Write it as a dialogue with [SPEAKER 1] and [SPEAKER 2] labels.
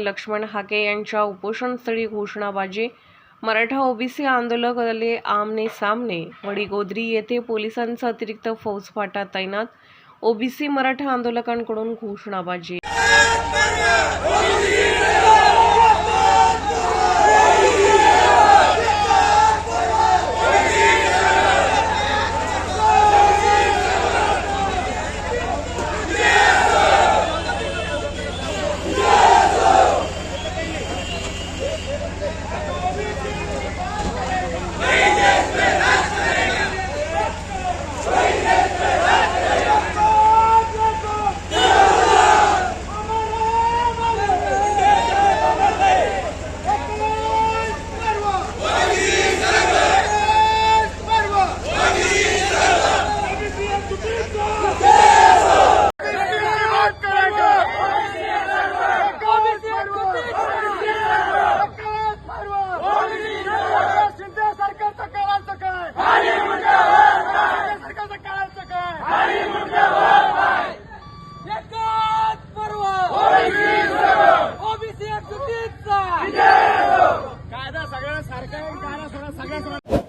[SPEAKER 1] लक्ष्मण हाके यांच्या उपोषणस्थळी घोषणाबाजी. मराठा ओबीसी आंदोलक आले आमने सामने वडीगोद्री येथे पोलिसांचा अतिरिक्त फौजफाटा तैनात ओबीसी मराठा आंदोलकांकडून घोषणाबाजी.
[SPEAKER 2] सरकार सगळ्या